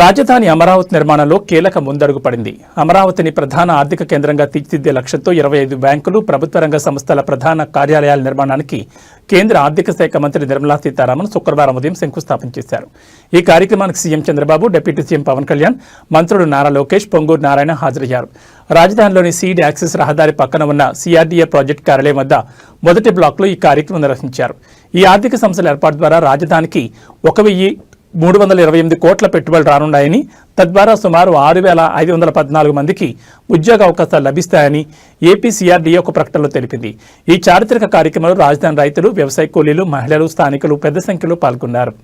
రాజధాని అమరావతి నిర్మాణంలో కీలక ముందడుగు పడింది. అమరావతిని ప్రధాన ఆర్థిక కేంద్రంగా తీర్చిదిద్దే లక్ష్యంతో ఇరవై ఐదు బ్యాంకులు ప్రభుత్వ రంగ సంస్థల ప్రధాన కార్యాలయాల నిర్మాణానికి కేంద్ర ఆర్థిక శాఖ మంత్రి నిర్మలా సీతారామన్ శుక్రవారం ఉదయం శంకుస్థాపన చేశారు. ఈ కార్యక్రమానికి CM Chandrababu deputy CM Pawan Kalyan మంత్రులు నారా లోకేష్ పొంగూరు నారాయణ హాజరయ్యారు. రాజధానిలోని సీడ్ యాక్సిస్ రహదారి పక్కన ఉన్న సిఆర్డీఏ ప్రాజెక్టు కార్యాలయం వద్ద మొదటి బ్లాక్లో ఈ కార్యక్రమం నిర్వహించారు. ఈ ఆర్థిక సంస్థల ఏర్పాటు ద్వారా రాజధానికి ఒక వెయ్యి మూడు వందల ఇరవై ఎనిమిది కోట్ల పెట్టుబడులు రానున్నాయని తద్వారా సుమారు ఆరు వేల ఐదు వందల పద్నాలుగు మందికి ఉద్యోగ అవకాశాలు లభిస్తాయని ఏపీసీఆర్డీఏ ఒక ప్రకటనలో తెలిపింది. ఈ చారిత్రక కార్యక్రమంలో రాజధాని రైతులు వ్యవసాయ కూలీలు మహిళలు స్థానికులు పెద్ద సంఖ్యలో పాల్గొన్నారు.